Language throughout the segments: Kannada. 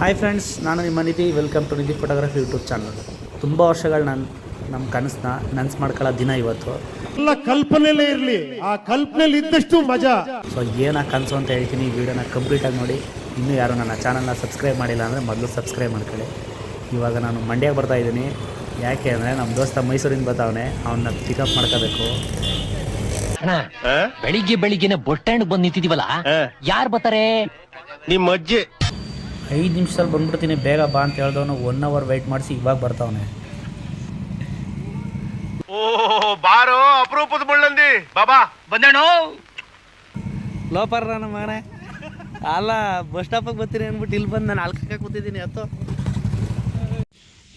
ಹಾಯ್ ಫ್ರೆಂಡ್ಸ್ ನಾನು ನಿಮ್ಮ Nidhi. Welcome to Nidhi photography YouTube channel ತುಂಬ ವರ್ಷಗಳು ನನ್ನ ನಮ್ಮ ಕನಸನ್ನ ನನಸು ಮಾಡ್ಕೊಳ್ಳೋ ದಿನ ಇವತ್ತು. ಎಲ್ಲ ಕಲ್ಪನೆಲ್ಲೇ ಇರಲಿ. ಆ ಕಲ್ಪನೆಯಲ್ಲಿ ಇದ್ದಷ್ಟು ಮಜಾ. ಸೊ ಏನ ಕನಸು ಅಂತ ಹೇಳ್ತೀನಿ ಈ ವಿಡಿಯೋನ ಕಂಪ್ಲೀಟಾಗಿ ನೋಡಿ. ಇನ್ನೂ ಯಾರು ನನ್ನ ಚಾನಲ್ನ ಸಬ್ಸ್ಕ್ರೈಬ್ ಮಾಡಿಲ್ಲ ಅಂದರೆ ಮೊದಲು ಸಬ್ಸ್ಕ್ರೈಬ್ ಮಾಡ್ಕೊಳ್ಳಿ. ಇವಾಗ ನಾನು ಮಂಡ್ಯಕ್ಕೆ ಬರ್ತಾ ಇದ್ದೀನಿ. ಯಾಕೆ ಅಂದರೆ ನಮ್ಮ ದೋಸ್ತ ಮೈಸೂರಿಂದ ಬರ್ತಾವನೆ. ಅವನ್ನ ಪಿಕಪ್ ಮಾಡ್ಕೋಬೇಕು. ಅಣ್ಣ ಬೆಳಿಗ್ಗೆ ಬೆಳಿಗ್ಗೆನೆ ಬೊಟ್ಟೆಂಡ್ ಬಂದ್ ನಿಂತಿದೀವಲ್ಲ? ಯಾರು ಬರ್ತಾರೆ? ನಿಮ್ಮ ಅಜ್ಜಿ. ಐದು ನಿಮಿಷದಲ್ಲಿ ಬಂದ್ಬಿಡ್ತೀನಿ ಬೇಗ ಬಾ ಅಂತ ಹೇಳ್ದವನು ಒನ್ ಅವರ್ ವೆಯ್ಟ್ ಮಾಡಿಸಿ ಇವಾಗ ಬರ್ತಾವನೆ. ಓ ಬಾರೋ ಅಪರೂಪದ ಮುಳ್ಳಂದಿ. ಬಾಬಾ ಬಂದೇಣು. ಲೋಪರ್ ನಾನು ಅಲ್ಲ ಬಸ್ ಸ್ಟಾಪಿಗೆ ಬರ್ತೀನಿ ಅಂದ್ಬಿಟ್ಟು ಇಲ್ಲಿ ಬಂದು ನಾನು ಅಲ್ಕಕ್ಕೆ ಕೂತಿದ್ದೀನಿ ಅತ್ತು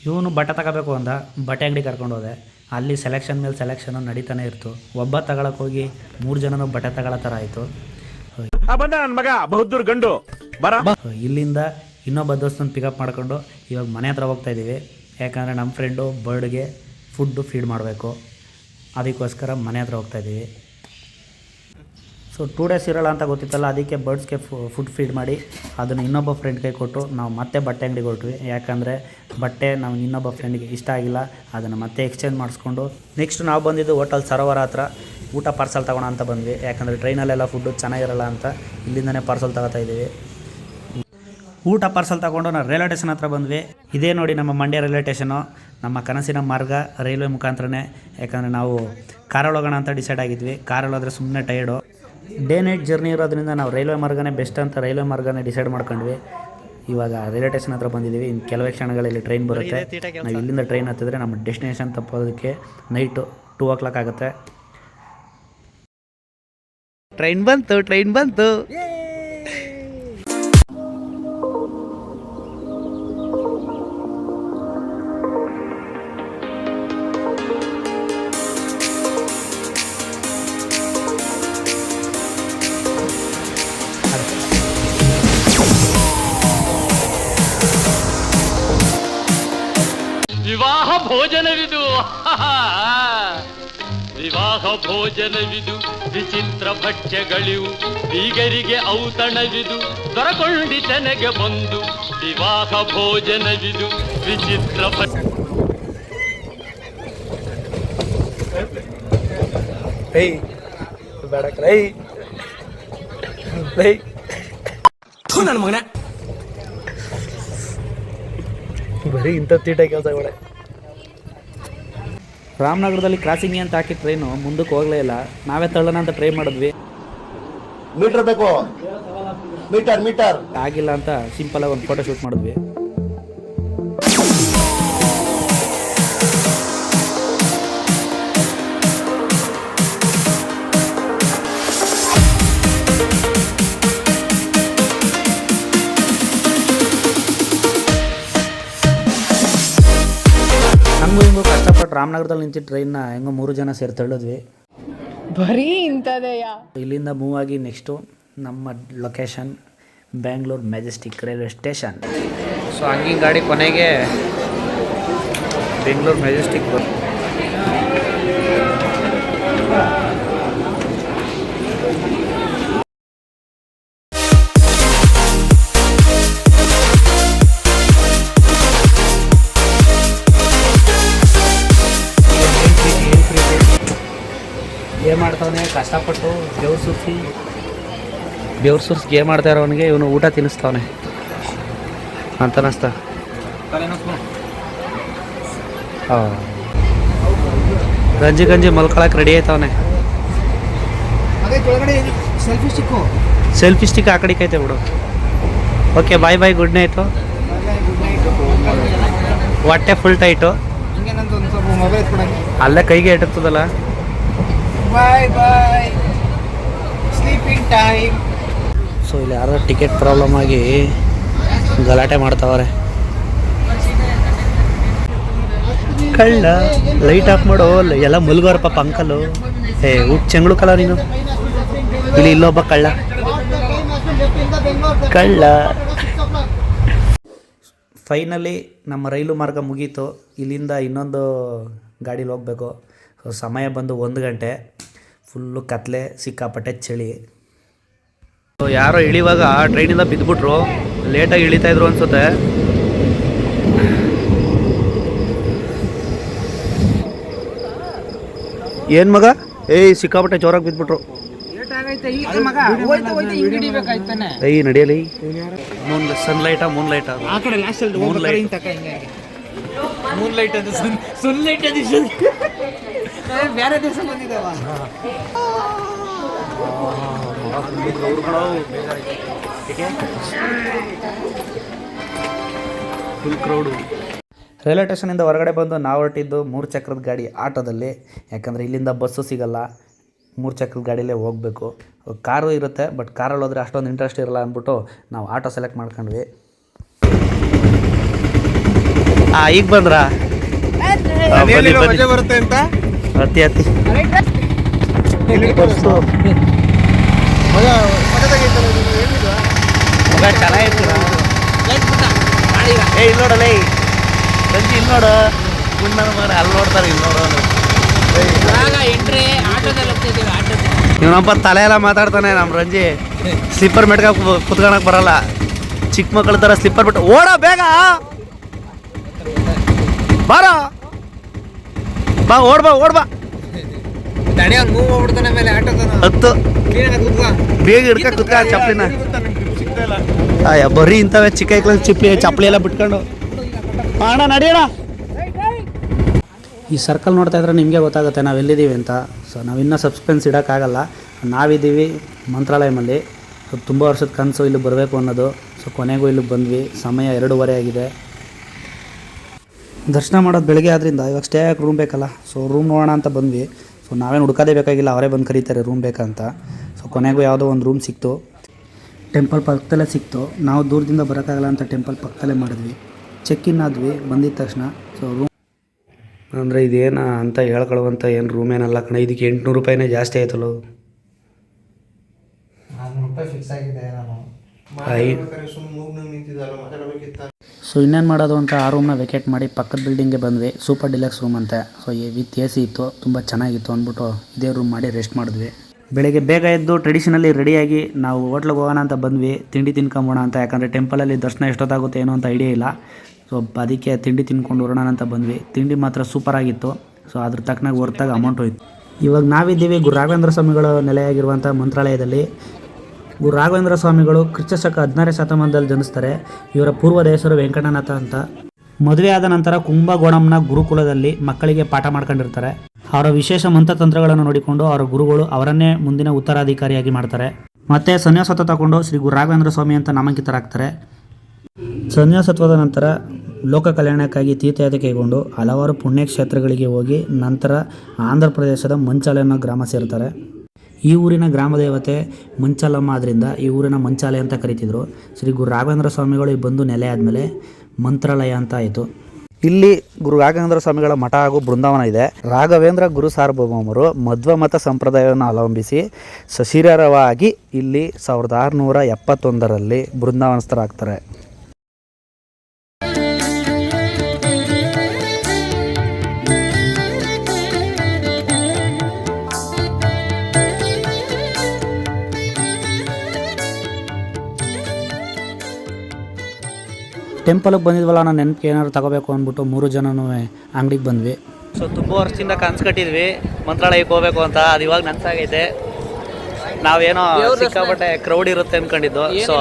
ಇವನು ಬಟ್ಟೆ ತಗೋಬೇಕು ಅಂದ ಬಟ್ಟೆ ಅಂಗಡಿ ಕರ್ಕೊಂಡು ಹೋದೆ. ಅಲ್ಲಿ ಸೆಲೆಕ್ಷನ್ ಮೇಲೆ ಸೆಲೆಕ್ಷನು ನಡೀತಾನೆ ಇರ್ತು. ಒಬ್ಬ ತಗೊಳಕ್ಕೆ ಹೋಗಿ ಮೂರು ಜನನೂ ಬಟ್ಟೆ ತಗೊಳ್ಳೋ ಥರ ಆಯಿತು. ಬಂದ ನನ್ನ ಮಗ, ಬಹುದ್ದೂರ್ ಗಂಡು. ಬರ. ಇಲ್ಲಿಂದ ಇನ್ನೊಬ್ಬ ದೋಸ್ತನ ಪಿಕಪ್ ಮಾಡ್ಕೊಂಡು ಇವಾಗ ಮನೆ ಹತ್ರ ಹೋಗ್ತಾ ಇದ್ದೀವಿ. ಯಾಕಂದರೆ ನಮ್ಮ ಫ್ರೆಂಡು ಬರ್ಡ್ಗೆ ಫುಡ್ಡು ಫೀಡ್ ಮಾಡಬೇಕು. ಅದಕ್ಕೋಸ್ಕರ ಮನೆ ಹತ್ರ ಹೋಗ್ತಾ ಇದ್ದೀವಿ. ಸೊ ಟೂ ಡೇಸ್ ಇರೋಲ್ಲ ಅಂತ ಗೊತ್ತಿತ್ತಲ್ಲ, ಅದಕ್ಕೆ ಬರ್ಡ್ಸ್ಗೆ ಫುಡ್ ಫೀಡ್ ಮಾಡಿ ಅದನ್ನು ಇನ್ನೊಬ್ಬ ಫ್ರೆಂಡ್ ಕೈ ಕೊಟ್ಟು ನಾವು ಮತ್ತೆ ಬಟ್ಟೆ ಅಂಗಡಿಗೆ ಹೊರಟ್ವಿ. ಯಾಕಂದರೆ ಬಟ್ಟೆ ನಾವು ಇನ್ನೊಬ್ಬ ಫ್ರೆಂಡ್ಗೆ ಇಷ್ಟ ಆಗಿಲ್ಲ. ಅದನ್ನು ಮತ್ತೆ ಎಕ್ಸ್ಚೇಂಜ್ ಮಾಡಿಸ್ಕೊಂಡು ನೆಕ್ಸ್ಟ್ ನಾವು ಬಂದಿದ್ದು ಹೋಟೆಲ್ ಸರೋವರ ಹತ್ರ. ಊಟ ಪಾರ್ಸಲ್ ತಗೋಣ ಅಂತ ಬಂದ್ವಿ. ಯಾಕಂದರೆ ಟ್ರೈನಲ್ಲೆಲ್ಲ ಫುಡ್ಡು ಚೆನ್ನಾಗಿರಲ್ಲ ಅಂತ ಇಲ್ಲಿಂದನೇ ಪಾರ್ಸಲ್ ತಗೋತಾ ಇದ್ದೀವಿ. ಊಟ ಪಾರ್ಸಲ್ ತಗೊಂಡು ನಾವು ರೈಲ್ವೆ ಸ್ಟೇಷನ್ ಹತ್ರ ಬಂದ್ವಿ. ಇದೇ ನೋಡಿ ನಮ್ಮ ಮಂಡ್ಯ ರೈಲ್ವೆ ಸ್ಟೇಷನು ನಮ್ಮ ಕನಸಿನ ಮಾರ್ಗ ರೈಲ್ವೆ ಮುಖಾಂತರನೇ. ಯಾಕಂದರೆ ನಾವು ಕಾರಲ್ಲಿ ಹೋಗೋಣ ಅಂತ ಡಿಸೈಡ್ ಆಗಿದ್ವಿ. ಕಾರಲ್ಲಿ ಹೋದರೆ ಸುಮ್ಮನೆ ಟೈರ್ಡು ಡೇ ನೈಟ್ ಜರ್ನಿ ಇರೋದ್ರಿಂದ ನಾವು ರೈಲ್ವೆ ಮಾರ್ಗನೇ ಬೆಸ್ಟ್ ಅಂತ ರೈಲ್ವೆ ಮಾರ್ಗನೇ ಡಿಸೈಡ್ ಮಾಡ್ಕೊಂಡ್ವಿ. ಇವಾಗ ರೈಲ್ವೆ ಸ್ಟೇಷನ್ ಹತ್ರ ಬಂದಿದ್ದೀವಿ. ಇನ್ನು ಕೆಲವೇ ಕ್ಷಣಗಳಲ್ಲಿ ಟ್ರೈನ್ ಬರುತ್ತೆ. ನಾವು ಇಲ್ಲಿಂದ ಟ್ರೈನ್ ಹತ್ತಿದ್ರೆ ನಮ್ಮ ಡೆಸ್ಟಿನೇಷನ್ ತಪ್ಪೋದಕ್ಕೆ ನೈಟು ಟೂ ಓ ಕ್ಲಾಕ್ ಆಗುತ್ತೆ. ಟ್ರೈನ್ ಬಂತು ಟ್ರೈನ್ ಬಂತು. ಭೋಜನವಿದು ವಿಚಿತ್ರ ಭಕ್ಷ್ಯಗಳಿವು ಬೀಗರಿಗೆ ಔತಣವಿದು ದೊರಕೊಂಡಿತನೆಗೆ ಬಂದು ವಿವಾಹ ಭೋಜನವಿದು ವಿಚಿತ್ರ ನನ್ನ ಮಗನ. ಬರೀ ಇಂಥ ತೀಟ ಕೆಲಸಗಳೇ ರಾಮನಗರದಲ್ಲಿ ಕ್ರಾಸಿಂಗ್ ಅಂತ ಹಾಕಿ ಟ್ರೈನು ಮುಂದಕ್ಕೆ ಹೋಗಲೇ ಇಲ್ಲ. ನಾವೇ ತಳ್ಳೋಣ ಅಂತ ಟ್ರೈ ಮಾಡಿದ್ವಿ. ಮೀಟರ್ ಬೇಕು. ಮೀಟರ್ ಮೀಟರ್ ಆಗಿಲ್ಲ ಅಂತ ಸಿಂಪಲ್ ಆಗಿ ಒಂದು ಫೋಟೋ ಶೂಟ್ ಮಾಡಿದ್ವಿ. ರಾಮನಗರದಲ್ಲಿ ನಿಂತಿದ್ದ ಟ್ರೈನ್ನ ಹೆಂಗೋ ಮೂರು ಜನ ಸೇರಿ ತಳ್ಳಿದ್ವಿ ಬರೀ ಇಂಥದೆಯಾ? ಇಲ್ಲಿಂದ ಮೂವ್ ಆಗಿ ನೆಕ್ಸ್ಟು ನಮ್ಮ location Bangalore Majestic railway station so hanging ಗಾಡಿ ಕೊನೆಗೆ ಬೆಂಗಳೂರು ಮೆಜೆಸ್ಟಿಕ್ ಬಂತು ಏನು ಮಾಡ್ತಾವನೆ ಕಷ್ಟಪಟ್ಟು ಬೆವ್ರು ಸುರಿಸಿ. ಬೆವ್ರು ಸುರಿಸಿ ಗೇಮ್ ಮಾಡ್ತಾ ಇರೋವನಿಗೆ ಇವನು ಊಟ ತಿನ್ನಿಸ್ತಾವನೆ. ಅಂತ ಅನಿಸ್ತಾ. ಗಂಜಿ ಗಂಜಿ ಮಲ್ಕೊಳಕ್ಕೆ ರೆಡಿ ಆಯ್ತವನೆ ಸೆಲ್ಫಿ ಸ್ಟಿಕ್ ಆ ಕಡೆಗೆ ಐತೆ ಬಿಡು. Okay bye bye good night ಹೊಟ್ಟೆ ಫುಲ್ ಟೈಟು ಅಲ್ಲೇ ಕೈಗೆ ಎಟಕ್ತದಲ್ಲ bye bye sleeping time so ಇಲ್ಲಿ ಯಾರೋ ಟಿಕೆಟ್ ಪ್ರಾಬ್ಲಮ್ ಆಗಿ ಗಲಾಟೆ ಮಾಡ್ತಾವ್ರೆ. ಕಳ್ಳ ಲೈಟ್ ಆಫ್ ಮಾಡೋ ಎಲ್ಲ ಮುಲ್ಗೋರ ಪಾಪ ಅಂಕಲು. ಏ ಊಟ ಚೆಂಗಳು ಕಲ ನೀನು. ಇಲ್ಲಿ ಇಲ್ಲೊಬ್ಬ ಕಳ್ಳ. ಕಳ್ಳ. ಫೈನಲಿ ನಮ್ಮ ರೈಲು ಮಾರ್ಗ ಮುಗೀತು. ಇಲ್ಲಿಂದ ಇನ್ನೊಂದು ಗಾಡೀಲಿ ಹೋಗಬೇಕು. ಸಮಯ ಬಂದು ಒಂದು ಗಂಟೆ. ಫುಲ್ಲು ಕತ್ಲೆ ಸಿಕ್ಕಾಪಟ್ಟೆ ಚಳಿ. ಯಾರೋ ಇಳಿವಾಗ ಟ್ರೈನಿಂದ ಬಿದ್ದುಬಿಟ್ರು ಲೇಟಾಗಿ ಇಳಿತಾ ಇದ್ರು ಅನ್ಸುತ್ತೆ. ಏನ್ ಮಗ? ಏಯ್ ಸಿಕ್ಕಾಪಟ್ಟೆ ಜೋರಾಗಿ ಬಿದ್ಬಿಟ್ರು. ಏಯ್ ನಡೆಯಲಿ. ಮೂನ್ ಸನ್ಲೈಟಾ ಮೂನ್ ಲೈಟಾ ಮೂನ್ ಲೈಟ್ ಮೂನ್ ಲೈಟ್ ಅದು ಸನ್ಲೈಟ್ ಅದು ಬೇರೆ ದೇಶ ಬಂದಿದ್ದಾವ? ಫುಲ್ ಕ್ರೌಡು ರೈಲ್ವೆ ಸ್ಟೇಷನಿಂದ ಹೊರಗಡೆ ಬಂದು ನಾವು ಹೊರಟಿದ್ದು ಮೂರು ಚಕ್ರದ ಗಾಡಿ ಆಟೋದಲ್ಲಿ. ಯಾಕಂದರೆ ಇಲ್ಲಿಂದ ಬಸ್ಸು ಸಿಗಲ್ಲ ಮೂರು ಚಕ್ರದ ಗಾಡಿಲೇ ಹೋಗಬೇಕು. ಕಾರು ಇರುತ್ತೆ ಬಟ್ ಕಾರಲ್ಲಿ ಹೋದರೆ ಅಷ್ಟೊಂದು ಇಂಟ್ರೆಸ್ಟ್ ಇರಲ್ಲ ಅಂದ್ಬಿಟ್ಟು ನಾವು ಆಟೋ ಸೆಲೆಕ್ಟ್ ಮಾಡ್ಕೊಂಡ್ವಿ. ಹಾಂ ಈಗ ಬಂದ್ರಾ. ಬರುತ್ತೆ ಅಂತ? ಹತ್ತಿ ಬಸ್ಸು ಮಗ ಚೆನ್ನಾಗಿರ್ತೀರಾ? ಏ ಇಲ್ಲಿ ನೋಡಲ್ಲ ಸಂಜೆ ಇಲ್ಲಿ ನೋಡು ಗುಂಡನ ಮರ ಅಲ್ಲಿ ನೋಡ್ತಾರೆ, ಇಲ್ಲಿ ನೋಡೋನು ಇವನಪ್ಪ ತಲೆ ಎಲ್ಲ ಮಾತಾಡ್ತಾನೆ ನಮ್ಮ ರಂಜಿ. ಸ್ಲಿಪ್ಪರ್ ಮೆಟ್ಕ ಕುತ್ಕೊಳಕ್ ಬರಲ್ಲ. ಚಿಕ್ಕ ಮಕ್ಕಳ ತರ ಸ್ಲಿಪ್ಪರ್ ಬಿಟ್ಟು ಓಡ ಬೇಗ! ಬಾರ! ಬಾ ಓಡ್ ಬಾ ತಡೆ ಅವ್ನು ಮೂವ್ ಮೇಲೆ ಆಟೋದನ ಹತ್ತು. ಕ್ಲೀನಾಗಿ ಕೂತ್ಕೋ. ಬೇಗ ಹಿಡ್ಕ ಕುತ್ಕ ಚಪ್ಪಲಿನ. ಅಯ್ಯ ಬರೀ ಇಂಥವೆ ಚಿಕ್ಕ ಐಕ್ಲ ಚಿಪ್ಲಿ ಚಪ್ಪಲಿ ಎಲ್ಲ ಬಿಟ್ಕೊಂಡು. ಅಣ್ಣ ನಡಿಯೋಣ ಈ ಸರ್ಕಲ್ ನೋಡ್ತಾ ಇದ್ರೆ ನಿಮಗೆ ಗೊತ್ತಾಗುತ್ತೆ ನಾವು ಎಲ್ಲಿದ್ದೀವಿ ಅಂತ. ಸೊ ನಾವಿನ್ನೂ ಸಸ್ಪೆನ್ಸ್ ಇಡೋಕ್ಕಾಗಲ್ಲ. ನಾವಿದ್ದೀವಿ ಮಂತ್ರಾಲಯಮಲ್ಲಿ. ಸೊ ತುಂಬ ವರ್ಷದ ಕನಸು ಇಲ್ಲಿ ಬರಬೇಕು ಅನ್ನೋದು. ಸೊ ಕೊನೆಗೂ ಇಲ್ಲಿ ಬಂದ್ವಿ. ಸಮಯ ಎರಡೂವರೆ ಆಗಿದೆ. ದರ್ಶನ ಮಾಡೋದು ಬೆಳಗ್ಗೆ ಆದ್ದರಿಂದ ಇವಾಗ ಸ್ಟೇ ಆಗಕ್ಕೆ ರೂಮ್ ಬೇಕಲ್ಲ. ಸೊ ರೂಮ್ ನೋಡೋಣ ಅಂತ ಬಂದ್ವಿ. ಸೊ ನಾವೇನು ಹುಡ್ಕೋದೇ ಬೇಕಾಗಿಲ್ಲ ಅವರೇ ಬಂದು ಕರೀತಾರೆ ರೂಮ್ ಬೇಕಂತ ಸೊ ಕೊನೆಗೂ ಯಾವುದೋ ಒಂದು ರೂಮ್ ಸಿಕ್ತು. ಟೆಂಪಲ್ ಪಕ್ಕದಲ್ಲೇ ಸಿಕ್ತು. ನಾವು ದೂರದಿಂದ ಬರೋಕ್ಕಾಗಲ್ಲ ಅಂತ ಟೆಂಪಲ್ ಪಕ್ಕದಲ್ಲೇ ಮಾಡಿದ್ವಿ. ಚೆಕ್ ಇನ್ ಆದ್ವಿ ಬಂದಿದ್ದ ತಕ್ಷಣ. ಸೊ ರೂಮ್ ಅಂದರೆ ಇದೇನು ಅಂತ ಹೇಳ್ಕೊಳ್ಳುವಂಥ ಏನು ರೂಮ್ ಏನಲ್ಲ ಕಣ ಇದಕ್ಕೆ ಎಂಟುನೂರು ರೂಪಾಯಿನೇ ಜಾಸ್ತಿ ಆಯ್ತಲ್ಲ. ಫಿಕ್ಸ್ ಆಗಿದೆ ಸೊ ಇನ್ನೇನು ಮಾಡೋದು ಅಂತ ಆ ರೂಮ್ನ ವೆಕೇಟ್ ಮಾಡಿ ಪಕ್ಕದ ಬಿಲ್ಡಿಂಗ್ಗೆ ಬಂದ್ವಿ. ಸೂಪರ್ ಡಿಲಕ್ಸ್ ರೂಮ್ ಅಂತ. ಸೊ ವಿತ್ ಎ ಸಿ ಇತ್ತು. ತುಂಬ ಚೆನ್ನಾಗಿತ್ತು ಅಂದ್ಬಿಟ್ಟು ಇದೇ ರೂಮ್ ಮಾಡಿ ರೆಸ್ಟ್ ಮಾಡಿದ್ವಿ. ಬೆಳಗ್ಗೆ ಬೇಗ ಎದ್ದು ಟ್ರೆಡಿಷನಲಿ ರೆಡಿಯಾಗಿ ನಾವು ಹೋಟ್ಲಿಗೆ ಹೋಗೋಣ ಅಂತ ಬಂದ್ವಿ. ತಿಂಡಿ ತಿನ್ಕೊಂಬೋಣ ಅಂತ. ಯಾಕಂದರೆ ಟೆಂಪಲಲ್ಲಿ ದರ್ಶನ ಎಷ್ಟೊತ್ತಾಗುತ್ತೆ ಏನೋ ಅಂತ ಐಡಿಯಾ ಇಲ್ಲ. ಸೊ ಅದಕ್ಕೆ ತಿಂಡಿ ತಿನ್ಕೊಂಡು ಹೊರೋಣ ಅಂತ ಬಂದ್ವಿ. ತಿಂಡಿ ಮಾತ್ರ ಸೂಪರ್ ಆಗಿತ್ತು. ಸೊ ಅದ್ರ ತಕ್ಕನಾಗಿ ಹೊರ್ತಾಗ ಅಮೌಂಟ್ ಹೋಯ್ತು. ಇವಾಗ ನಾವಿದ್ದೀವಿ ಗುರು ರಾಘವೇಂದ್ರ ಸ್ವಾಮಿಗಳ ನೆಲೆಯಾಗಿರುವಂಥ ಮಂತ್ರಾಲಯದಲ್ಲಿ. ಗುರು ರಾಘವೇಂದ್ರ ಸ್ವಾಮಿಗಳು ಕ್ರಿಸ್ತಶಕ ಹದಿನಾರನೇ ಶತಮಾನದಲ್ಲಿ ಜನಿಸ್ತಾರೆ. ಇವರ ಪೂರ್ವದ ಹೆಸರು ವೆಂಕಟನಾಥ ಅಂತ. ಮದುವೆ ಆದ ನಂತರ ಕುಂಭಗೋಣಂನ ಗುರುಕುಲದಲ್ಲಿ ಮಕ್ಕಳಿಗೆ ಪಾಠ ಮಾಡ್ಕೊಂಡಿರ್ತಾರೆ. ಅವರ ವಿಶೇಷ ಮಂತ್ರತಂತ್ರಗಳನ್ನು ನೋಡಿಕೊಂಡು ಅವರ ಗುರುಗಳು ಅವರನ್ನೇ ಮುಂದಿನ ಉತ್ತರಾಧಿಕಾರಿಯಾಗಿ ಮಾಡ್ತಾರೆ. ಮತ್ತೆ ಸನ್ಯಾಸತ್ವ ತಗೊಂಡು ಶ್ರೀ ಗುರು ರಾಘವೇಂದ್ರ ಸ್ವಾಮಿ ಅಂತ ನಾಮಾಂಕಿತರಾಗ್ತಾರೆ. ಸನ್ಯಾಸತ್ವದ ನಂತರ ಲೋಕ ಕಲ್ಯಾಣಕ್ಕಾಗಿ ತೀರ್ಥಯಾತ್ರೆ ಕೈಗೊಂಡು ಹಲವಾರು ಪುಣ್ಯಕ್ಷೇತ್ರಗಳಿಗೆ ಹೋಗಿ ನಂತರ ಆಂಧ್ರ ಪ್ರದೇಶದ ಮಂಚಾಲೆ ಅನ್ನೋ ಗ್ರಾಮ ಸೇರ್ತಾರೆ. ಈ ಊರಿನ ಗ್ರಾಮ ದೇವತೆ ಮಂಚಲಮ್ಮ ಆದ್ದರಿಂದ ಈ ಊರಿನ ಮಂಚಾಲಯ ಅಂತ ಕರಿತಿದ್ರು. ಶ್ರೀ ಗುರು ರಾಘವೇಂದ್ರ ಸ್ವಾಮಿಗಳು ಬಂದು ನೆಲೆ ಆದಮೇಲೆ ಮಂತ್ರಾಲಯ ಅಂತ ಆಯಿತು. ಇಲ್ಲಿ ಗುರು ರಾಘವೇಂದ್ರ ಸ್ವಾಮಿಗಳ ಮಠ ಹಾಗೂ ಬೃಂದಾವನ ಇದೆ. ರಾಘವೇಂದ್ರ ಗುರು ಸಾರ್ವಭೌಮರು ಮಧ್ವ ಮತ ಸಂಪ್ರದಾಯವನ್ನು ಅವಲಂಬಿಸಿ ಸಶಿರವಾಗಿ ಇಲ್ಲಿ ಸಾವಿರದ ಆರುನೂರ ಎಪ್ಪತ್ತೊಂದರಲ್ಲಿ ಬೃಂದಾವನಸ್ಥರಾಗ್ತಾರೆ. ಟೆಂಪಲ್ಗೆ ಬಂದಿದ್ವಲ್ಲ ನಾನು ನೆನಪಿಗೆ ಏನಾದ್ರು ತಗೋಬೇಕು ಅಂದ್ಬಿಟ್ಟು ಮೂರು ಜನನೂ ಅಂಗಡಿಗೆ ಬಂದ್ವಿ. ಸೊ ತುಂಬ ವರ್ಷದಿಂದ ಕನ್ಸು ಕಟ್ಟಿದ್ವಿ. ಮಂತ್ರಾಲಯಕ್ಕೆ ಹೋಗ್ಬೇಕು ಅಂತ. ಅದು ಇವಾಗ ನೆನಪಾಗೈತೆ ನಾವೇನೋ ಸಿಕ್ಕಾಪಟ್ಟೆ ಕ್ರೌಡ್ ಇರುತ್ತೆ ಅಂದ್ಕೊಂಡಿದ್ದು ಸೊ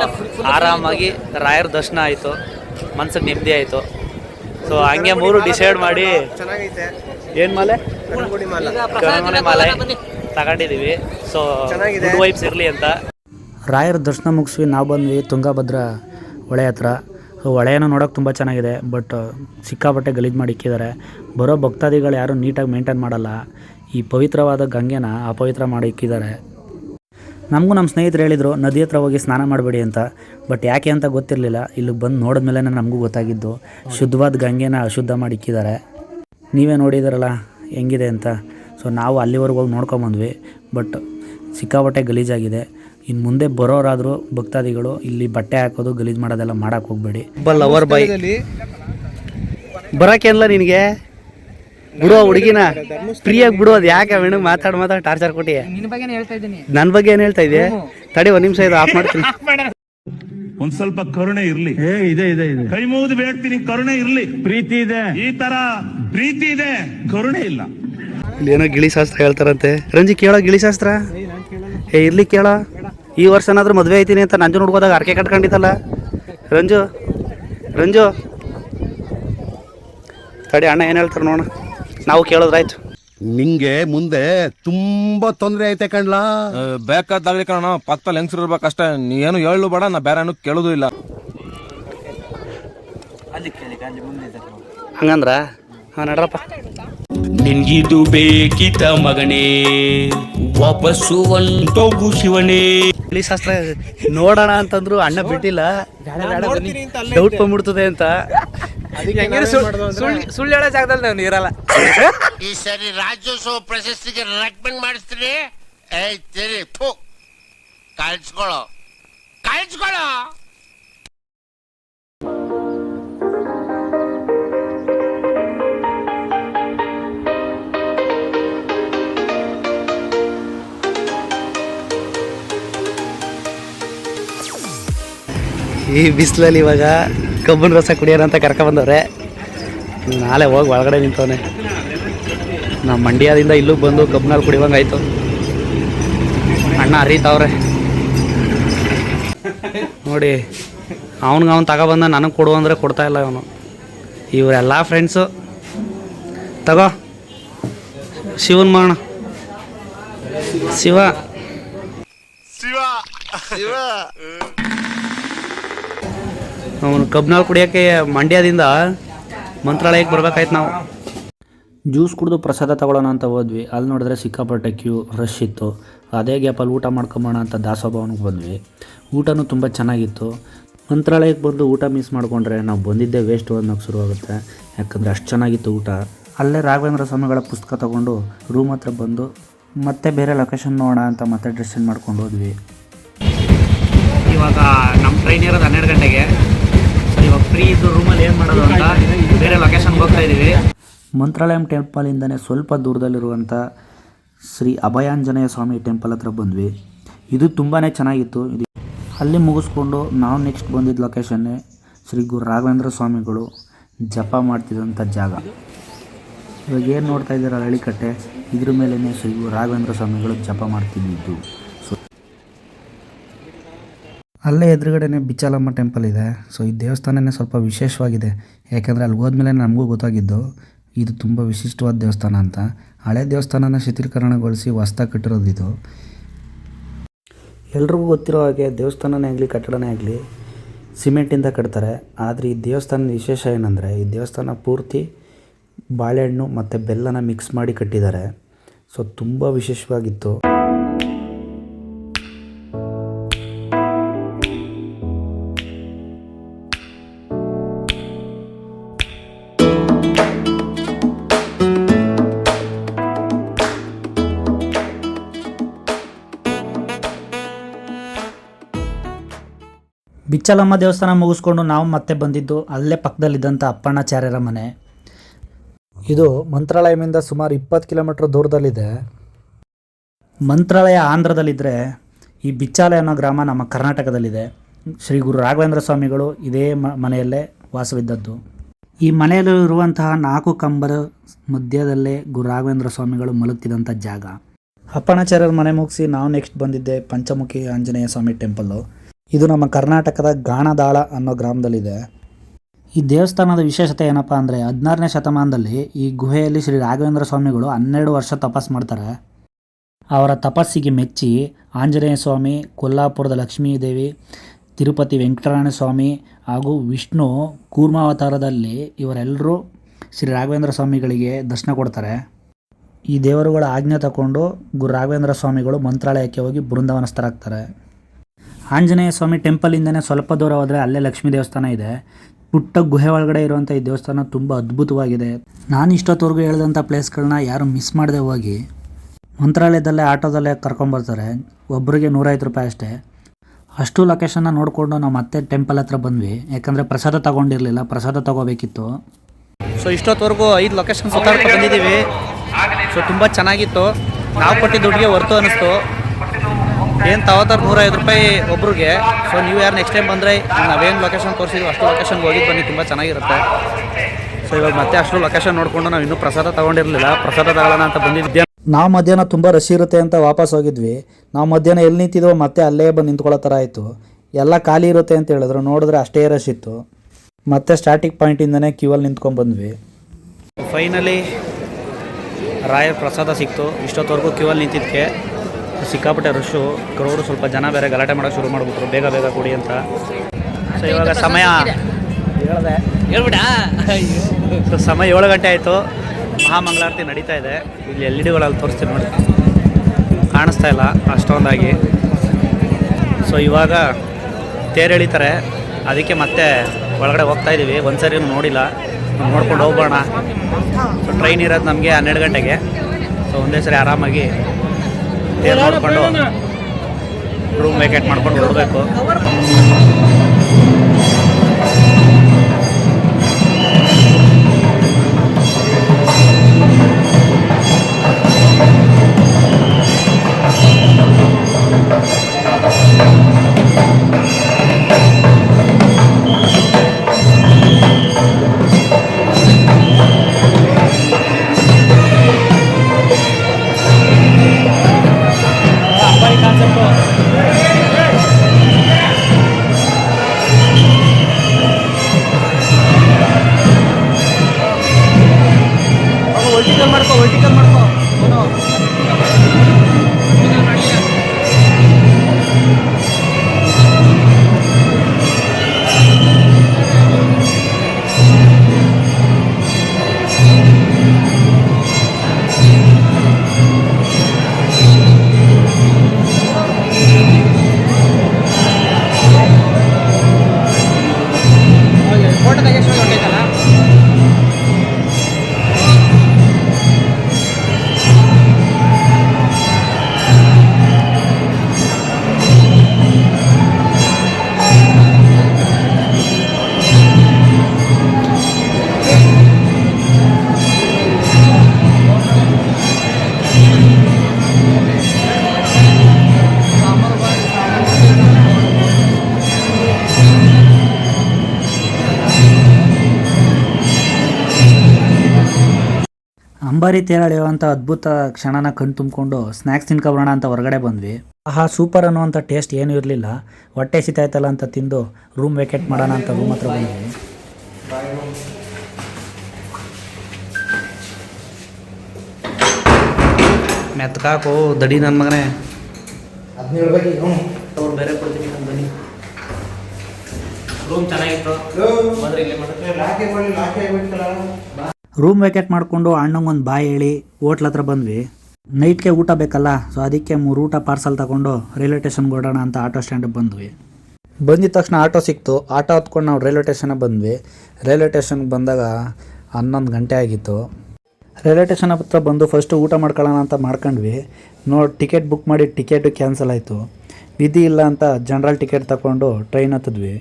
ಆರಾಮಾಗಿ ರಾಯರ ದರ್ಶನ ಆಯಿತು. ಮನ್ಸಿಗೆ ನೆಮ್ಮದಿ ಆಯಿತು. ಸೊ ಹಂಗೆ ಮೂರು ಡಿಸೈಡ್ ಮಾಡಿ ಚೆನ್ನಾಗೈತೆ. ಏನು ಮಾಲೆ? ಮಾಲೆ. ಮಾಲ. ತಗೊಂಡಿದ್ದೀವಿ ಸೊ ಚೆನ್ನಾಗಿದೆ. ವೈಬ್ಸ್ ಇರಲಿ ಅಂತ. ರಾಯರ ದರ್ಶನ ಮುಗಿಸ್ವಿ. ನಾವು ಬಂದ್ವಿ ತುಂಗಭದ್ರ ಹೊಳೆ ಹತ್ರ. ಹೊಳೆಯನ್ನು ನೋಡೋಕೆ ತುಂಬ ಚೆನ್ನಾಗಿದೆ ಬಟ್ ಸಿಕ್ಕಾಪಟ್ಟೆ ಗಲೀಜು ಮಾಡಿ ಇಕ್ಕಿದ್ದಾರೆ. ಬರೋ ಭಕ್ತಾದಿಗಳು ಯಾರೂ ನೀಟಾಗಿ ಮೇಂಟೈನ್ ಮಾಡಲ್ಲ. ಈ ಪವಿತ್ರವಾದ ಗಂಗೆನ ಅಪವಿತ್ರ ಮಾಡಿ ಇಕ್ಕಿದ್ದಾರೆ. ನಮಗೂ ನಮ್ಮ ಸ್ನೇಹಿತರು ಹೇಳಿದರು, ನದಿ ಹತ್ರ ಹೋಗಿ ಸ್ನಾನ ಮಾಡಬೇಡಿ ಅಂತ. ಬಟ್ ಯಾಕೆ ಅಂತ ಗೊತ್ತಿರಲಿಲ್ಲ. ಇಲ್ಲಿ ಬಂದು ನೋಡಿದ ಮೇಲೆ ನಮಗೂ ಗೊತ್ತಾಗಿದ್ದು, ಶುದ್ಧವಾದ ಗಂಗೆನ ಅಶುದ್ಧ ಮಾಡಿ ಇಕ್ಕಿದ್ದಾರೆ. ನೀವೇ ನೋಡಿದಾರಲ್ಲ, ಹೆಂಗಿದೆ ಅಂತ. ಸೊ ನಾವು ಅಲ್ಲಿವರೆಗೂ ಹೋಗಿ ನೋಡ್ಕೊಂಬಂದ್ವಿ ಬಟ್ ಸಿಕ್ಕಾಪಟ್ಟೆ ಗಲೀಜಾಗಿದೆ. ಇನ್ನು ಮುಂದೆ ಬರೋರಾದರೂ ಭಕ್ತಾದಿಗಳು ಇಲ್ಲಿ ಬಟ್ಟೆ ಹಾಕೋದು ಗಲೀಜು ಮಾಡೋದೆಲ್ಲ ಮಾಡಕ್ಕೆ ಹೋಗಬೇಡಿ. ಲವರ್ ಬೈ ಬರೋಕೆಲ್ಲ ನಿನಗೆ? ಬಿಡೋ ಹುಡುಗಿನ? ಫ್ರೀಯಾಗಿ ಬಿಡೋದು ಯಾಕೆ ಮೇಡಮ್ ಮಾತಾಡ್ ಮಾತಾಡ್ ಟಾರ್ಚರ್ ಕೊಟ್ಟಿ ನಿನ್ನ ಬಗ್ಗೆ ಹೇಳ್ತಾ ಇದ್ದೀನಿ. ನನ್ನ ಬಗ್ಗೆ ಏನು ಹೇಳ್ತಾ ಇದ್ದೆ ತಡಿ ಒಂದು ನಿಮಿಷ ಇದು ಆಫ್ ಮಾಡ್ತೀನಿ. ಒಂದ್ ಸ್ವಲ್ಪ ಕರುಣೆ ಇರ್ಲಿ. ಇದೆ ಇದೆ ಇದೆ. ಕೈ ಮುಗಿದು ಬೇಡ್ತೀನಿ ಕರುಣೆ ಇರ್ಲಿ. ಪ್ರೀತಿ ಇದೆ. ಈ ತರ ಪ್ರೀತಿ ಇದೆ ಕರುಣೆ ಇಲ್ಲ. ಇಲ್ಲಿ ಏನೋ ಗಿಳಿ ಶಾಸ್ತ್ರ ಹೇಳ್ತಾರಂತೆ. ರಂಜಿ ಕೇಳೋ ಗಿಳಿ ಶಾಸ್ತ್ರ? ಏ ಇರ್ಲಿ ಕೇಳೋ. ಈ ವರ್ಷ ಏನಾದ್ರೂ ಮದುವೆ ಐತೀನಿ ಅಂತ ನಂಜು ನೋಡ್ಬೋದಾಗ ಅರ್ಕೆ ಕಟ್ಕೊಂಡಿದ್ದಲ್ಲ ರಂಜು ರಂಜು. ತಡಿ ಅಣ್ಣ ಏನು ಹೇಳ್ತಾರೆ ನೋಣ ನಾವು ಕೇಳೋದ್ರಾಯ್ತು ನಿಂಗೆ ಮುಂದೆ ತುಂಬಾ ತೊಂದರೆ ಐತೆ ಕಣ್ಲಾ. ಬೇಕಾದಾಗ್ಲಿ ಕಣ ಪಕ್ಕದಲ್ಲಿ ಹೆಂಗ್ಸರು ಇರ್ಬೇಕಷ್ಟೇ. ನೀ ಏನು ಹೇಳು ಬೇಡ ನಾ ಬೇರೆ ಏನು ಕೇಳೋದು ಇಲ್ಲ. ಹಂಗಂದ್ರ? ಹಾಂ ನಡ್ರಪ್ಪ. ನಿನ್ಗಿದು ಬೇಕಿತ ಮಗನೇ ವಾಪಸ್ಸು ಒಂಟೋಗು ಶಿವನೇ. ಗಿಳಿ ಶಾಸ್ತ್ರ ನೋಡೋಣ ಅಂತಂದ್ರು ಅಣ್ಣ ಬಿಟ್ಟಿಲ್ಲ. ಡೌಟ್ ಬಂದ್ಬಿಡ್ತದೆ ಅಂತ. ಸುಳ್ಳು ಸುಳ್ಳು ಹೇಳೋ ಜಾಗದಲ್ಲಿ ನಾನು ಇರಲ್ಲ ಈ ಸರಿ ರಾಜ್ಯೋತ್ಸವ ಪ್ರಶಸ್ತಿಗೆ ರೆಕಮೆಂಡ್ ಮಾಡಿಸ್ತೀನಿ. ಏಯ್ ತಿರಿ ಫು ಕಾಯಿಸ್ಕೊಳ್ಳೋ. ಕಾಯಿಸ್ಕೊಳ್ಳೋ. ಈ ಬಿಸಿಲಲ್ಲಿ ಇವಾಗ ಕಬ್ಬನ್ ರಸ ಕುಡಿಯೋಣ ಅಂತ ಕರ್ಕ ಬಂದವ್ರೆ. ನಾಳೆ ಹೋಗಿ ಒಳಗಡೆ ನಿಂತವನೆ. ನಮ್ಮ ಮಂಡ್ಯದಿಂದ ಇಲ್ಲೂ ಬಂದು ಕಬ್ಬನಲ್ಲಿ ಕುಡಿವಂಗಾಯ್ತು ಅಣ್ಣ ಅರಿತಾವ್ರೆ ನೋಡಿ, ಅವ್ನಿಗೆ ಅವ್ನು ತಗೊಬಂದ ನನಗೆ ಕೊಡು ಅಂದರೆ ಕೊಡ್ತಾ ಇಲ್ಲ ಅವನು ಇವರೆಲ್ಲ ಫ್ರೆಂಡ್ಸು ತಗೋ. ಶಿವನ್ ಮಾಡೋಣ ಶಿವ. ಅವನು ಕಬ್ನಾಲ್ ಕುಡಿಯೋಕ್ಕೆ ಮಂಡ್ಯದಿಂದ ಮಂತ್ರಾಲಯಕ್ಕೆ ಬರ್ಬೇಕಾಯ್ತು ನಾವು. ಜ್ಯೂಸ್ ಕುಡಿದು ಪ್ರಸಾದ ತಗೊಳ್ಳೋಣ ಅಂತ ಹೋದ್ವಿ. ಅಲ್ಲಿ ನೋಡಿದ್ರೆ ಸಿಕ್ಕಾಪಟ್ಟೆ ಕ್ಯೂ ರಶ್ ಇತ್ತು. ಅದೇ ಗ್ಯಾಪಲ್ಲಿ ಊಟ ಮಾಡ್ಕೊಂಬೋಣ ಅಂತ ದಾಸೋಭವನಿಗೆ ಬಂದ್ವಿ. ಊಟನೂ ತುಂಬ ಚೆನ್ನಾಗಿತ್ತು. ಮಂತ್ರಾಲಯಕ್ಕೆ ಬಂದು ಊಟ ಮಿಸ್ ಮಾಡಿಕೊಂಡ್ರೆ ನಾವು ಬಂದಿದ್ದೇ ವೇಸ್ಟ್ ಅನ್ನೋಕ್ಕೆ ಶುರುವಾಗುತ್ತೆ ಯಾಕಂದರೆ ಅಷ್ಟು ಚೆನ್ನಾಗಿತ್ತು ಊಟ. ಅಲ್ಲೇ ರಾಘವೇಂದ್ರ ಸ್ವಾಮಿಗಳ ಪುಸ್ತಕ ತೊಗೊಂಡು ರೂಮ್ ಹತ್ರ ಬಂದು ಮತ್ತೆ ಬೇರೆ ಲೊಕೇಶನ್ ನೋಡೋಣ ಅಂತ ಮತ್ತೆ ಡ್ರೆಸ್ ಮಾಡ್ಕೊಂಡು ಹೋದ್ವಿ. ಇವಾಗ ನಮ್ಮ ಟ್ರೈನ್ ಇರೋದು ಹನ್ನೆರಡು ಗಂಟೆಗೆ. ಇವಾಗ ಫ್ರೀ ಇದ್ದು ರೂಮಲ್ಲಿ ಏನು ಮಾಡೋದು ಅಂತ ಬೇರೆ ಲೊಕೇಶನ್ಗೆ ಹೋಗ್ತಾ ಇದ್ದೀವಿ. ಮಂತ್ರಾಲಯಂ ಸ್ವಲ್ಪ ದೂರದಲ್ಲಿರುವಂಥ ಶ್ರೀ ಅಭಯಾಂಜನೇಯ ಸ್ವಾಮಿ ಟೆಂಪಲ್ ಹತ್ರ ಬಂದ್ವಿ. ಇದು ತುಂಬಾ ಚೆನ್ನಾಗಿತ್ತು. ಇದು ಅಲ್ಲಿ ಮುಗಿಸ್ಕೊಂಡು ನಾವು ನೆಕ್ಸ್ಟ್ ಬಂದಿದ್ದ ಲೊಕೇಶನ್ನೇ ಶ್ರೀ ಗುರು ರಾಘವೇಂದ್ರ ಸ್ವಾಮಿಗಳು ಜಪ ಮಾಡ್ತಿದ್ದಂಥ ಜಾಗ. ಇವಾಗ ಏನು ನೋಡ್ತಾ ಇದ್ದೀರ ಹಳಿಕಟ್ಟೆ ಇದ್ರ ಮೇಲೇ ಶ್ರೀ ಗುರು ರಾಘವೇಂದ್ರ ಸ್ವಾಮಿಗಳು ಜಪ ಮಾಡ್ತಿದ್ದಿದ್ದು. ಅಲ್ಲೇ ಎದುರುಗಡೆನೆ ಬಿಚ್ಚಾಲಮ್ಮ ಟೆಂಪಲ್ ಇದೆ. ಸೊ ಈ ದೇವಸ್ಥಾನನೇ ಸ್ವಲ್ಪ ವಿಶೇಷವಾಗಿದೆ. ಯಾಕೆಂದರೆ ಅಲ್ಲಿ ಹೋದ್ಮೇಲೆ ನಮಗೂ ಗೊತ್ತಾಗಿದ್ದು, ಇದು ತುಂಬ ವಿಶಿಷ್ಟವಾದ ದೇವಸ್ಥಾನ ಅಂತ. ಹಳೆ ದೇವಸ್ಥಾನನ ಶಿಥಿಲೀಕರಣಗೊಳಿಸಿ ಹೊಸ್ದಾಗಿ ಕಟ್ಟಿರೋದು ಇದು. ಎಲ್ರಿಗೂ ಗೊತ್ತಿರೋ ಹಾಗೆ ದೇವಸ್ಥಾನನೇ ಆಗಲಿ, ಕಟ್ಟಡನೇ ಆಗಲಿ, ಸಿಮೆಂಟಿಂದ ಕಟ್ತಾರೆ. ಆದರೆ ಈ ದೇವಸ್ಥಾನದ ವಿಶೇಷ ಏನಂದರೆ, ಈ ದೇವಸ್ಥಾನ ಪೂರ್ತಿ ಬಾಳೆಹಣ್ಣು ಮತ್ತು ಬೆಲ್ಲನ ಮಿಕ್ಸ್ ಮಾಡಿ ಕಟ್ಟಿದ್ದಾರೆ. ಸೊ ತುಂಬ ವಿಶೇಷವಾಗಿತ್ತು. ಬಿಚ್ಚಲಮ್ಮ ದೇವಸ್ಥಾನ ಮುಗಿಸ್ಕೊಂಡು ನಾವು ಮತ್ತೆ ಬಂದಿದ್ದು ಅಲ್ಲೇ ಪಕ್ಕದಲ್ಲಿದ್ದಂಥ ಅಪ್ಪಣ್ಣಾಚಾರ್ಯರ ಮನೆ. ಇದು ಮಂತ್ರಾಲಯದಿಂದ ಸುಮಾರು ಇಪ್ಪತ್ತು ಕಿಲೋಮೀಟ್ರ್ ದೂರದಲ್ಲಿದೆ. ಮಂತ್ರಾಲಯ ಆಂಧ್ರದಲ್ಲಿದ್ದರೆ ಈ ಬಿಚ್ಚಾಲಯ ಅನ್ನೋ ಗ್ರಾಮ ನಮ್ಮ ಕರ್ನಾಟಕದಲ್ಲಿದೆ. ಶ್ರೀ ಗುರು ರಾಘವೇಂದ್ರ ಸ್ವಾಮಿಗಳು ಇದೇ ಮನೆಯಲ್ಲೇ ವಾಸವಿದ್ದದ್ದು. ಈ ಮನೆಯಲ್ಲಿರುವಂತಹ ನಾಲ್ಕು ಕಂಬರ ಮಧ್ಯದಲ್ಲೇ ಗುರು ರಾಘವೇಂದ್ರ ಸ್ವಾಮಿಗಳು ಮಲಗ್ತಿದ್ದಂಥ ಜಾಗ. ಅಪ್ಪಣಾಚಾರ್ಯರ ಮನೆ ಮುಗಿಸಿ ನಾವು ನೆಕ್ಸ್ಟ್ ಬಂದಿದ್ದೆ ಪಂಚಮುಖಿ ಆಂಜನೇಯ ಸ್ವಾಮಿ ಟೆಂಪಲ್ಲು ಇದು ನಮ್ಮ ಕರ್ನಾಟಕದ ಗಾಣದಾಳ ಅನ್ನೋ ಗ್ರಾಮದಲ್ಲಿದೆ. ಈ ದೇವಸ್ಥಾನದ ವಿಶೇಷತೆ ಏನಪ್ಪ ಅಂದರೆ ಹದಿನಾರನೇ ಶತಮಾನದಲ್ಲಿ ಈ ಗುಹೆಯಲ್ಲಿ ಶ್ರೀ ರಾಘವೇಂದ್ರ ಸ್ವಾಮಿಗಳು ಹನ್ನೆರಡು ವರ್ಷ ತಪಸ್ ಮಾಡ್ತಾರೆ. ಅವರ ತಪಸ್ಸಿಗೆ ಮೆಚ್ಚಿ ಆಂಜನೇಯ ಸ್ವಾಮಿ, ಕೊಲ್ಲಾಪುರದ ಲಕ್ಷ್ಮೀದೇವಿ, ತಿರುಪತಿ ವೆಂಕಟರಾಯಣ ಸ್ವಾಮಿ ಹಾಗೂ ವಿಷ್ಣು ಕೂರ್ಮಾವತಾರದಲ್ಲಿ ಇವರೆಲ್ಲರೂ ಶ್ರೀ ರಾಘವೇಂದ್ರ ಸ್ವಾಮಿಗಳಿಗೆ ದರ್ಶನ ಕೊಡ್ತಾರೆ. ಈ ದೇವರುಗಳ ಆಜ್ಞೆ ತಗೊಂಡು ಗುರು ರಾಘವೇಂದ್ರ ಸ್ವಾಮಿಗಳು ಮಂತ್ರಾಲಯಕ್ಕೆ ಹೋಗಿ ಬೃಂದಾವನಸ್ಥರಾಗ್ತಾರೆ. ಆಂಜನೇಯ ಸ್ವಾಮಿ ಟೆಂಪಲಿಂದನೇ ಸ್ವಲ್ಪ ದೂರ ಹೋದರೆ ಅಲ್ಲೇ ಲಕ್ಷ್ಮೀ ದೇವಸ್ಥಾನ ಇದೆ. ಪುಟ್ಟ ಗುಹೆ ಒಳಗಡೆ ಇರುವಂಥ ಈ ದೇವಸ್ಥಾನ ತುಂಬ ಅದ್ಭುತವಾಗಿದೆ. ನಾನು ಇಷ್ಟೊತ್ತವರೆಗೂ ಹೇಳಿದಂಥ ಪ್ಲೇಸ್ಗಳನ್ನ ಯಾರು ಮಿಸ್ ಮಾಡದೆ ಹೋಗಿ ಮಂತ್ರಾಲಯದಲ್ಲೇ, ಆಟೋದಲ್ಲೇ ಕರ್ಕೊಂಬರ್ತಾರೆ ಒಬ್ಬರಿಗೆ ನೂರೈವತ್ತು ರೂಪಾಯಿ ಅಷ್ಟೇ. ಅಷ್ಟು ಲೊಕೇಶನ್ನ ನೋಡಿಕೊಂಡು ನಾವು ಮತ್ತೆ ಟೆಂಪಲ್ ಹತ್ರ ಬಂದ್ವಿ. ಯಾಕಂದರೆ ಪ್ರಸಾದ ತಗೊಂಡಿರಲಿಲ್ಲ, ಪ್ರಸಾದ ತಗೋಬೇಕಿತ್ತು. ಸೊ ಇಷ್ಟೊತ್ತವರೆಗೂ ಐದು ಲೊಕೇಶನ್ ಸುತ್ತಾಡ್ಕೊಂಡು ಬಂದಿದ್ದೀವಿ. ಸೊ ತುಂಬ ಚೆನ್ನಾಗಿತ್ತು. ನಾವು ಕೊಟ್ಟಿದ್ದ ದುಡ್ಡಿಗೆ ಹೊರ್ತು ಅನ್ನಿಸ್ತು ಏನು ತಗೋತಾರೆ ನೂರೈದು ರೂಪಾಯಿ ಒಬ್ರಿಗೆ. ಸೊ ನೀವು ಯಾರು ನೆಕ್ಸ್ಟ್ ಟೈಮ್ ಬಂದರೆ ನಾವೇನು ಲೊಕೇಶನ್ ತೋರಿಸಿದ್ವಿ ಅಷ್ಟು ಲೊಕೇಶನ್ಗೆ ಹೋಗಿದ್ದು ಬನ್ನಿ ತುಂಬ ಚೆನ್ನಾಗಿರುತ್ತೆ. ಸೊ ಇವಾಗ ಮತ್ತೆ ಅಷ್ಟು ಲೊಕೇಶನ್ ನೋಡಿಕೊಂಡು ನಾವು ಇನ್ನೂ ಪ್ರಸಾದ ತಗೊಂಡಿರಲಿಲ್ಲ. ಪ್ರಸಾದ ತಗೊಳ್ಳೋಣ ಅಂತ ಬಂದಿದ್ದೆ. ನಾವು ಮಧ್ಯಾಹ್ನ ತುಂಬ ರಶ್ ಇರುತ್ತೆ ಅಂತ ವಾಪಸ್ ಹೋಗಿದ್ವಿ. ನಾವು ಮಧ್ಯಾಹ್ನ ಎಲ್ಲಿ ನಿಂತಿದ್ವೋ ಮತ್ತೆ ಅಲ್ಲೇ ಬಂದು ನಿಂತ್ಕೊಳ್ಳೋ ಥರ ಆಯಿತು. ಎಲ್ಲ ಖಾಲಿ ಇರುತ್ತೆ ಅಂತ ಹೇಳಿದ್ರು. ನೋಡಿದ್ರೆ ಅಷ್ಟೇ ರಶ್ ಇತ್ತು. ಮತ್ತೆ ಸ್ಟಾರ್ಟಿಂಗ್ ಪಾಯಿಂಟಿಂದನೇ ಕ್ಯೂವಲ್ಲಿ ನಿಂತ್ಕೊಂಡು ಬಂದ್ವಿ. ಫೈನಲಿ ರಾಯರ್ ಪ್ರಸಾದ ಸಿಕ್ತು. ಇಷ್ಟೊತ್ತವರೆಗೂ ಕ್ಯೂವಲ್ಲಿ ನಿಂತಿದ್ದಕ್ಕೆ ಸಿಕ್ಕಾಪಟ್ಟೆ ರಶ್ಶು ಕ್ರೌಡು ಸ್ವಲ್ಪ ಜನ ಬೇರೆ ಗಲಾಟೆ ಮಾಡೋಕೆ ಶುರು ಮಾಡಿಬಿಟ್ರು. ಬೇಗ ಬೇಗ ಕೊಡಿ ಅಂತ. ಸೊ ಇವಾಗ ಸಮಯ ಹೇಳಿದೆ ಹೇಳ್ಬಿಡ? ಸೊ ಸಮಯ ಏಳು ಗಂಟೆ ಆಯಿತು. ಮಹಾಮಂಗಳಾರತಿ ನಡೀತಾ ಇದೆ. ಇಲ್ಲಿ ಎಲ್ ಇ ಡಿಗಳಲ್ಲಿ ತೋರಿಸ್ತೀನಿ ನೋಡಿ. ಕಾಣಿಸ್ತಾ ಇಲ್ಲ ಅಷ್ಟೊಂದಾಗಿ. ಸೊ ಇವಾಗ ತೇರು ಎಳಿತಾರೆ. ಅದಕ್ಕೆ ಮತ್ತೆ ಒಳಗಡೆ ಹೋಗ್ತಾ ಇದ್ದೀವಿ ಒಂದ್ಸರಿ ನೋಡಿಲ್ಲ. ನೋಡ್ಕೊಂಡು ಹೋಗೋಣ ಸೊ ಟ್ರೈನ್ ಇರೋದು ನಮಗೆ ಹನ್ನೆರಡು ಗಂಟೆಗೆ. ಸೊ ಒಂದೇ ಸರಿ ಆರಾಮಾಗಿ ನೋಡಿಕೊಂಡು ರೂಮ್ ವೇಕೆಂಟ್ ಮಾಡ್ಕೊಂಡು ಹೊರಡಬೇಕು. ಮಾಡ್ಕೋ ವರ್ಟಿಕಲ್ ಮಾಡ್ಕೋ. ಅಂಬಾರಿ ಅಂತ ಅದ್ಭುತ ಕ್ಷಣನ ಕಣ್ ತುಂಬಿಕೊಂಡು ಸ್ನ್ಯಾಕ್ಸ್ ತಿನ್ಕೊಬರೋಣ ಅಂತ ಹೊರಗಡೆ ಬಂದ್ವಿ. ಆಹಾ ಸೂಪರ್ ಅನ್ನುವಂಥ ಟೇಸ್ಟ್ ಏನೂ ಇರಲಿಲ್ಲ. ಹೊಟ್ಟೆ ಸಿತಾಯ್ತಲ್ಲ ಅಂತ ತಿಂದು ರೂಮ್ ವೇಕೆಟ್ ಮಾಡೋಣ ಅಂತ ರೂಮ್ ಹತ್ರ ಬಂದ್ವಿ. ಮೆತ್ಕಾಕು ದಡಿ ನನ್ನ ಮಗನೇ. ಅವ್ರು ಬೇರೆ ಕೊಡ್ತೀನಿ ಬನ್ನಿ ರೂಮ್ ಚೆನ್ನಾಗಿತ್ತು. ಬಂದ್ರೆ ಇಲ್ಲೇ ಮಾತಾಡ್ತೀನಿ. ರೂಮ್ ವೇಕೆಟ್ ಮಾಡಿಕೊಂಡು ಅಣ್ಣಂಗೊಂದು ಬಾಯಿ ಹೇಳಿ, ಹೋಟ್ಲ್ ಹತ್ರ ಬಂದ್ವಿ. ನೈಟ್ಗೆ ಊಟ ಬೇಕಲ್ಲ ಸೊ ಅದಕ್ಕೆ ಮೂರು ಊಟ ಪಾರ್ಸಲ್ ತಗೊಂಡು ರೈಲ್ವೆ ಸ್ಟೇಷನ್ಗೆ ಓಡೋಣ ಅಂತ ಆಟೋ ಸ್ಟ್ಯಾಂಡಿಗೆ ಬಂದ್ವಿ. ಬಂದಿದ ತಕ್ಷಣ ಆಟೋ ಸಿಕ್ತು. ಆಟೋ ಹತ್ಕೊಂಡು ನಾವು ರೈಲ್ವೆ ಸ್ಟೇಷನ್ಗೆ ಬಂದ್ವಿ. ರೈಲ್ವೆ ಸ್ಟೇಷನ್ಗೆ ಬಂದಾಗ ಹನ್ನೊಂದು ಗಂಟೆ ಆಗಿತ್ತು. ರೈಲ್ವೆ ಸ್ಟೇಷನ್ ಹತ್ರ ಬಂದು ಫಸ್ಟು ಊಟ ಮಾಡ್ಕೊಳ್ಳೋಣ ಅಂತ ಮಾಡ್ಕೊಂಡ್ವಿ. ನೋಡಿ ಟಿಕೆಟ್ ಬುಕ್ ಮಾಡಿ ಟಿಕೆಟು ಕ್ಯಾನ್ಸಲ್ ಆಯಿತು. ವಿಧಿ ಇಲ್ಲ ಅಂತ ಜನರಲ್ ಟಿಕೆಟ್ ತಗೊಂಡು ಟ್ರೈನ್ ಹತ್ತಿದ್ವಿ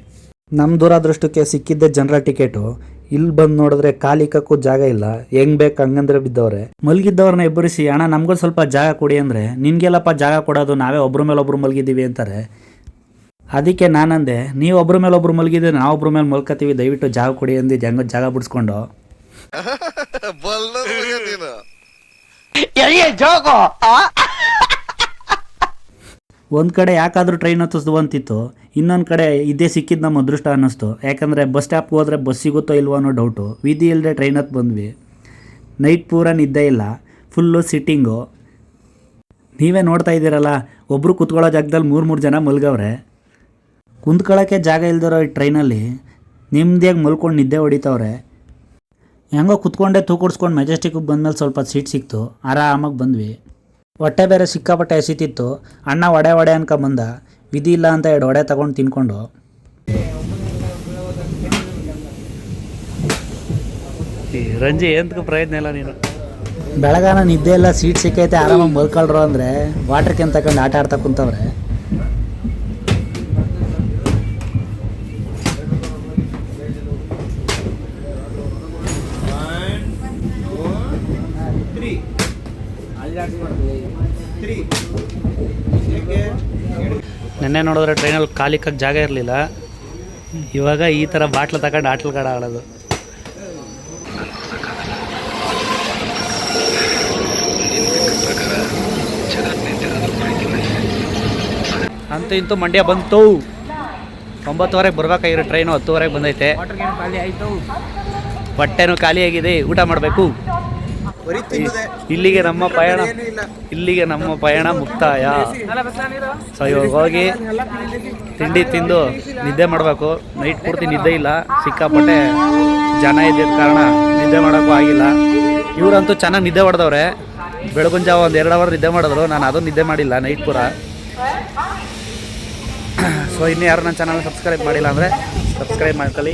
ನಮ್ಮ ದೂರದೃಷ್ಟಕ್ಕೆ ಸಿಕ್ಕಿದ್ದೆ ಜನರಲ್ ಟಿಕೆಟು ಇಲ್ಲಿ ಬಂದು ನೋಡಿದ್ರೆ ಕಾಲಿಕ್ಕಕ್ಕೂ ಜಾಗ ಇಲ್ಲ. ಹೆಂಗ್ ಬೇಕು ಹಂಗಂದ್ರೆ ಬಿದ್ದವ್ರೆ. ಮಲಗಿದ್ದವ್ರನ್ನ ಎಬ್ಬರಿಸಿ ಅಣ್ಣ ನಮ್ಗೂ ಸ್ವಲ್ಪ ಜಾಗ ಕೊಡಿ ಅಂದರೆ ನಿನ್ಗೆಲ್ಲಪ್ಪ ಜಾಗ ಕೊಡೋದು ನಾವೇ ಒಬ್ರ ಮೇಲೆ ಒಬ್ರು ಮಲಗಿದ್ದೀವಿ ಅಂತಾರೆ. ಅದಕ್ಕೆ ನಾನಂದೆ ನೀವು ಒಬ್ರ ಮೇಲೆ ಒಬ್ರು ಮಲಗಿದ್ರೆ ನಾವು ಒಬ್ರ ಮೇಲೆ ಮಲ್ಕೋತೀವಿ ದಯವಿಟ್ಟು ಜಾಗ ಕೊಡಿ ಅಂದಿ ಹೆಂಗೋ ಜಾಗ ಬಿಡಿಸ್ಕೊಂಡು. ಒಂದು ಕಡೆ ಯಾಕಾದರೂ ಟ್ರೈನ್ ಹತ್ತಿಸ್ದು ಅಂತಿತ್ತು, ಇನ್ನೊಂದು ಕಡೆ ಇದೇ ಸಿಕ್ಕಿದ್ದು ನಮ್ಮ ಅದೃಷ್ಟ ಅನ್ನಿಸ್ತು. ಯಾಕಂದರೆ ಬಸ್ ಸ್ಟಾಪ್ಗೆ ಹೋದರೆ ಬಸ್ ಸಿಗುತ್ತೋ ಇಲ್ವೋ ಅನ್ನೋ ಡೌಟು ವಿಧಿ ಇಲ್ಲದೆ ಟ್ರೈನ್ ಹತ್ತು ಬಂದ್ವಿ. ನೈಟ್ ಪೂರ ನಿದ್ದೆ ಇಲ್ಲ. ಫುಲ್ಲು ಸಿಟ್ಟಿಂಗು ನೀವೇ ನೋಡ್ತಾ ಇದ್ದೀರಲ್ಲ ಒಬ್ಬರು ಕುತ್ಕೊಳ್ಳೋ ಜಾಗದಲ್ಲಿ ಮೂರು ಮೂರು ಜನ ಮಲ್ಗವ್ರೆ. ಕುಂತ್ಕೊಳ್ಳೋಕ್ಕೆ ಜಾಗ ಇಲ್ದಿರೋ ಈ ಟ್ರೈನಲ್ಲಿ ನೆಮ್ಮದಿಯಾಗಿ ಮಲ್ಕೊಂಡು ನಿದ್ದೆ ಹೊಡಿತವ್ರೆ. ಹೆಂಗೋ ಕುತ್ಕೊಂಡೆ ತೂಕುಡ್ಸ್ಕೊಂಡು ಮೆಜೆಸ್ಟಿಕ್ಗೆ ಬಂದಮೇಲೆ ಸ್ವಲ್ಪ ಸೀಟ್ ಸಿಕ್ತು. ಆರಾಮಾಗಿ ಬಂದ್ವಿ. ಹೊಟ್ಟೆ ಬೇರೆ ಸಿಕ್ಕಾಪಟ್ಟೆ ಎಸಿತಿತ್ತು. ಅಣ್ಣ ಒಡೆ ವಡೆ ಅನ್ಕೊಂಬಂದ ವಿಧಿ ಇಲ್ಲ ಅಂತ ಎರಡು ಒಡೆ ತಗೊಂಡು ತಿನ್ಕೊಂಡು. ರಂಜಿ ಎಂತಕ್ಕೂ ಪ್ರಯತ್ನ ಇಲ್ಲ ನೀನು? ಬೆಳಗಾನ ನಿದ್ದೆ ಎಲ್ಲ ಸೀಟ್ ಸಿಕ್ಕೈತೆ ಆರಾಮಾಗಿ ಮಲ್ಕೊಳ್ರು ಅಂದರೆ ವಾಟರ್ ಕ್ಯಾನ್ ತಗೊಂಡು ಆಟ ಆಡ್ತಾ ಕುಂತವ್ರೆ. ನೆನ್ನೆ ನೋಡಿದ್ರೆ ಟ್ರೈನಲ್ಲಿ ಕಾಲಿಕ್ಕಕ್ಕೆ ಜಾಗ ಇರಲಿಲ್ಲ. ಇವಾಗ ಈ ಥರ ಬಾಟ್ಲು ತಗೊಂಡು ಆಟ್ಲು ಆಡೋದು. ಅಂತೂ ಇಂತೂ ಮಂಡ್ಯ ಬಂತು. ಒಂಬತ್ತುವರೆಗೆ ಬರ್ಬೇಕಾಗಿರೋ ಟ್ರೈನು ಹತ್ತುವರೆಗೆ ಬಂದೈತೆ. ಹೊಟ್ಟೆನೂ ಖಾಲಿಯಾಗಿದೆ. ಊಟ ಮಾಡಬೇಕು. ಇಲ್ಲಿಗೆ ನಮ್ಮ ಪಯಣ ಇಲ್ಲಿಗೆ ನಮ್ಮ ಪಯಣ ಮುಕ್ತಾಯ. ಸೊ ಇವಾಗ ಹೋಗಿ ತಿಂಡಿ ತಿಂದು ನಿದ್ದೆ ಮಾಡಬೇಕು. ನೈಟ್ ಪೂರ್ತಿ ನಿದ್ದೆ ಇಲ್ಲ. ಸಿಕ್ಕಾಪಟ್ಟೆ ಜನ ಇದ್ದಿದ್ದ ಕಾರಣ ನಿದ್ದೆ ಮಾಡೋಕ್ಕೂ ಆಗಿಲ್ಲ. ಇವರಂತೂ ಚೆನ್ನಾಗಿ ನಿದ್ದೆ ಹೊಡೆದವ್ರೆ ಬೆಳಗಿನ ಜಾವ ಒಂದು ಎರಡು ಅವರ್ ನಿದ್ದೆ ಮಾಡಿದ್ರು. ನಾನು ಅದು ನಿದ್ದೆ ಮಾಡಿಲ್ಲ ನೈಟ್ ಪೂರ. ಸೊ ಇನ್ನು ಯಾರು ನನ್ನ ಚಾನಲ್ ಸಬ್ಸ್ಕ್ರೈಬ್ ಮಾಡಿಲ್ಲ ಅಂದರೆ ಸಬ್ಸ್ಕ್ರೈಬ್ ಮಾಡ್ಕೊಳ್ಳಿ.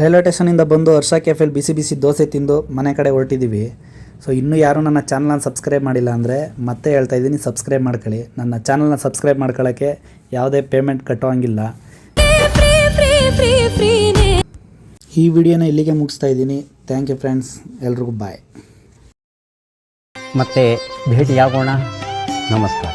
ರೈಲ್ವೆ ಸ್ಟೇಷನಿಂದ ಬಂದು ಹರ್ಷ ಕೆಫೆಲ್ ಬಿಸಿ ಬಿಸಿ ದೋಸೆ ತಿಂದು ಮನೆ ಕಡೆ ಹೊರಟಿದ್ದೀವಿ ಸೊ ಇನ್ನೂ ಯಾರೂ ನನ್ನ ಚಾನಲನ್ನು ಸಬ್ಸ್ಕ್ರೈಬ್ ಮಾಡಿಲ್ಲ ಅಂದರೆ ಮತ್ತೆ ಹೇಳ್ತಾ ಇದ್ದೀನಿ ಸಬ್ಸ್ಕ್ರೈಬ್ ಮಾಡ್ಕೊಳ್ಳಿ. ನನ್ನ ಚಾನಲ್ನ ಸಬ್ಸ್ಕ್ರೈಬ್ ಮಾಡ್ಕೊಳ್ಳೋಕ್ಕೆ ಯಾವುದೇ ಪೇಮೆಂಟ್ ಕಟ್ಟೋಂಗಿಲ್ಲ. ಈ ವಿಡಿಯೋನ ಇಲ್ಲಿಗೆ ಮುಗಿಸ್ತಾ ಇದ್ದೀನಿ. ಥ್ಯಾಂಕ್ ಯು ಫ್ರೆಂಡ್ಸ್ ಎಲ್ರಿಗೂ ಬಾಯ್ ಮತ್ತೆ ಭೇಟಿಯಾಗೋಣ. ನಮಸ್ಕಾರ.